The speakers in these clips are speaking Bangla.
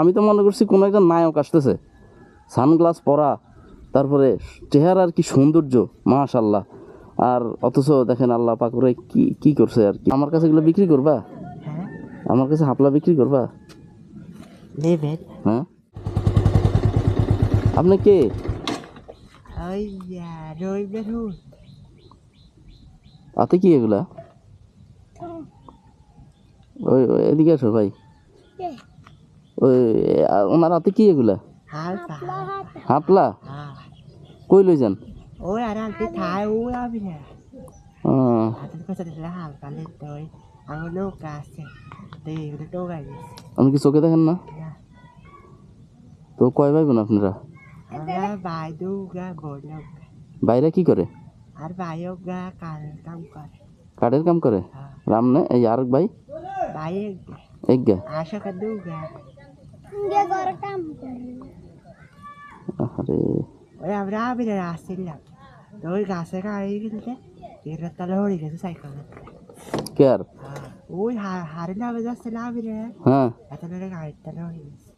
আমি তো মনে করছি কোনো একটা নায়ক আসতেছে। সানগ্লাস পরা তারপরে চেহারার কি সৌন্দর্য মাশাল্লাহ আর অথচ দেখেন আল্লাহ পাক করে কি কি করছে আর কি। আমার কাছে এগুলো বিক্রি করবা? হ্যাঁ। আমার কাছে হাফলা বিক্রি করবা? হ্যাঁ। আপনি কে? হাতে কি এগুলা? ওই, এদিকে আসো ভাই। ওই আ- ওনার হাতে কি এগুলা? হালকা হাপলা হ্যাঁ। কই লই যান ওই আর হালকা থায় ওই আবি না। আহ, হাতের কাছে দিলে হালকা লেতে ওই আমার নৌকা আছে। তো এগুলো নৌকা গেছে আপনি কি চোখে দেখেন না? না। তো কয় ভাই বোন আপনারা? আমরা ভাই দুগা বোন নৌকা বাইরে কি করে? আর ভাইও গা কাল কাম করে। কাঠের কাম করে? হ্যাঁ। রামনে এই আর ভাই? ভাই এক গা। আশা কর দুগা ওই আমরা না আসছিলাম তো ওই গাছে গাড়ি কিনতে এর তাহলে হয়ে গেছে সাইকেল কে আর ওই হারে নামে যাচ্ছে না আবি রে হ্যাঁ এত হয়ে গেছে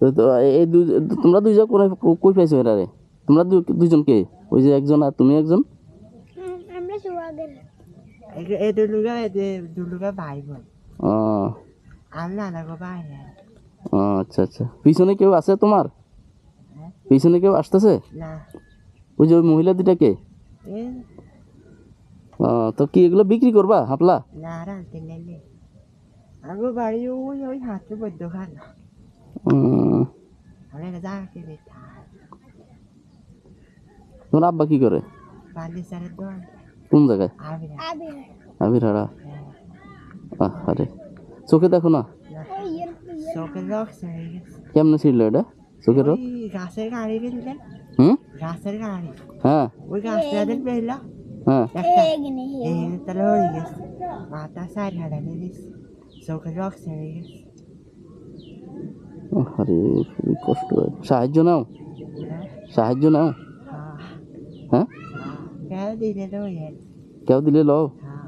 তো এই দুই তোমরা দুইজন কোন কই পাইছো এরা রে তোমরা দুইজন কে ওই যে একজন আর তুমি একজন এই- এই দুলুগা এই দুলুগা ভাই বোন ও আর নানা গো ভাই আচ্ছা আচ্ছা। পিছনে কেউ আছে তোমার? হ্যাঁ? পিছনে কেউ আসতেছে? ওই যে ওই মহিলা দুটা কে? তো কি এগুলো বিক্রি করবা হাপলা তোমার আব্বা কি করে? কোন জায়গায়? আবির হাড়া আরে চোখে দেখো না? চোখে রক হয়ে গেছে কেমনে ছিল এটা? চোখের রোগ? গাছের গাড়ি হুম? গাছের গাড়ি। হ্যাঁ। ওই গাছটা পেলা। হ্যাঁ। একটা। এই তাহলে হয়ে গেছে। মাথা সাইড হয়ে গেছে আরে খুবই কষ্ট সাহায্য নাও। হ্যাঁ সাহায্য নাও। হ্যাঁ? হ্যাঁ। কেউ দিলে তো হয়ে কেউ দিলে লও। হ্যাঁ।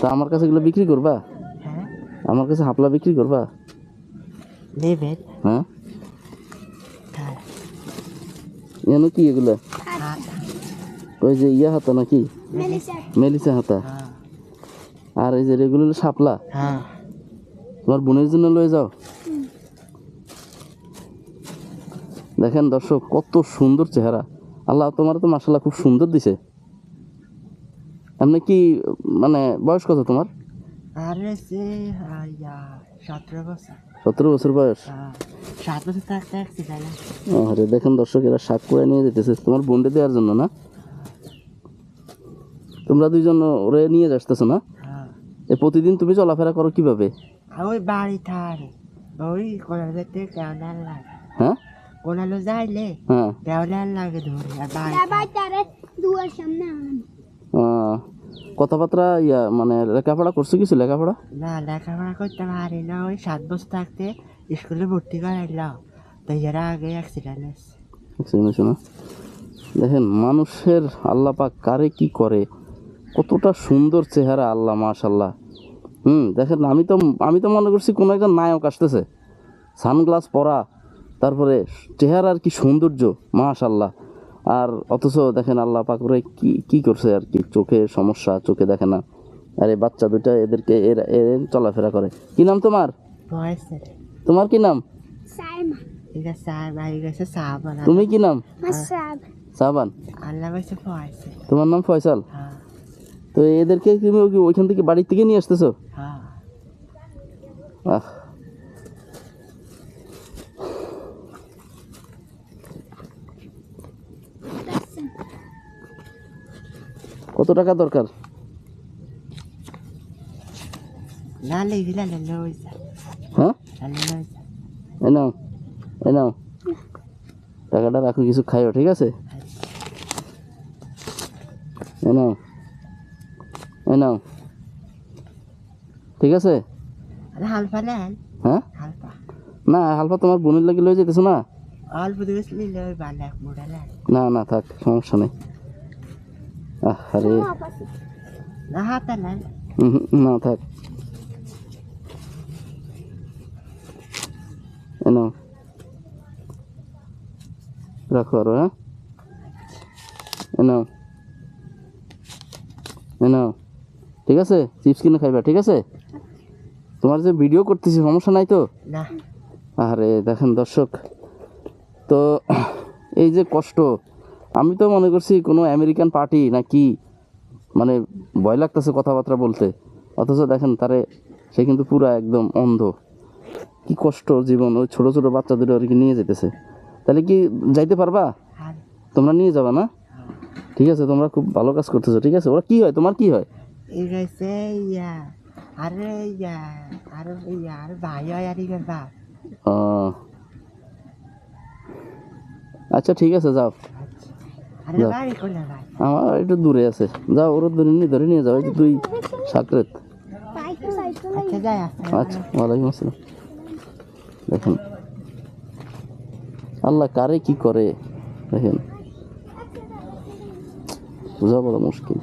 তা আমার কাছে এগুলো বিক্রি করবা? আমার কাছে হাপলা বিক্রি করবা? নেবেন হ্যাঁ? হ্যাঁ। এনো কি এগুলো? ওই যে ইয়া হাতা নাকি? মেলিসা হাতা? হ্যাঁ। আর এই যে রেগুলার শাপলা? হ্যাঁ। তোমার বোনের জন্য লয়ে যাও। দেখেন দর্শক কত সুন্দর চেহারা। আল্লাহ তোমার তো মাসাল্লাহ খুব সুন্দর দিছে। এমনি কি মানে বয়স কত তোমার? আর সে সতেরো বছর। সতেরো বছর বয়স? সাত বছর থাকতে আরে দেখেন দর্শক এরা শাক করে নিয়ে যেতেছে। তোমার বোনকে দেওয়ার জন্য না? তোমরা দুইজন ওরে নিয়ে যাচ্তেছো না? হ্যাঁ। এ প্রতিদিন তুমি চলাফেরা করো কীভাবে? ওই বাড়ি থাকে ওই কোনালো যেতে কেমন লাগে। হ্যাঁ? কোনালো যাইলে হ্যাঁ। কেমন লাগে ধরে আর বাড়ি আহ, কথাবার্তা ইয়া মানে লেখাপড়া করছ কিছু লেখাপড়া? না লেখাপড়া করতে পারি না। ওই সাত বছর থাকতে স্কুলে ভর্তি করাইলাম। তো এর আগে অ্যাক্সিডেন্ট হয়েছে। Accident দেখেন মানুষের আল্লাহ পাক কারে কি করে? কতটা সুন্দর চেহারা আল্লাহ মাশাল্লাহ হুম দেখেন আমি তো আমি তো মনে করছি কোনো একটা নায়ক আসতেছে। সানগ্লাস পরা তারপরে চেহারার কি সৌন্দর্য মাশাল্লাহ আর অথচ দেখেন আল্লাহ পাক করে কি কি করছে আর কি? চোখে সমস্যা চোখে দেখে না। আর এই বাচ্চা দুইটা এদেরকে এর এর চলাফেরা করে। কি নাম তোমার? তোমার কি নাম? তুমি কি নাম? সাবান। তোমার নাম ফয়সাল? হ্যাঁ। তো এদেরকে তুমি ওই- ওইখান থেকে বাড়ির থেকে নিয়ে আসতেছো? হ্যাঁ। আহ। কত টাকা দরকার? হ্যাঁ লালে লই এ নাও এ নাও। টাকাটা রাখো কিছু খাইও ঠিক আছে? এ নাও এ নাও। ঠিক আছে? হ্যাঁ? না হালফা তোমার বোনের লাগে লয়ে যেতেছো না? না না থাক সমস্যা নেই। আরে না থাক। এনো রাখো আরও হ্যাঁ? এনো এনো ঠিক আছে? চিপস কিনে খাইবা ঠিক আছে? তোমার যে ভিডিও করতেছি সমস্যা নাই তো? আরে দেখেন দর্শক। তো এই যে কষ্ট আমি তো মনে করছি কোনো আমেরিকান পার্টি না কি মানে ভয় লাগতেছে কথাবার্তা বলতে। অথচ দেখেন তারে সে কিন্তু পুরা একদম অন্ধ। কি কষ্ট জীবন ওই ছোট ছোট বাচ্চাদের আর কি নিয়ে যেতেছে। তাহলে কি যাইতে পারবা? তোমরা নিয়ে যাবা না? ঠিক আছে তোমরা খুব ভালো কাজ করতেছো ঠিক আছে? ওরা কি হয়? তোমার কি হয়? হয়। আচ্ছা ঠিক আছে যাও আরে যাও। বাড়ি করলে ভাই আমার একটু দূরে আছে। যাও ওর ধরে নিয়ে ধরে নিয়ে যাও যে দুই সাকরেত। আচ্ছা আচ্ছা ওয়ালাইকুম আসসালাম। দেখেন। আল্লাহ কারে কি করে? দেখেন। বোঝা বড় মুশকিল।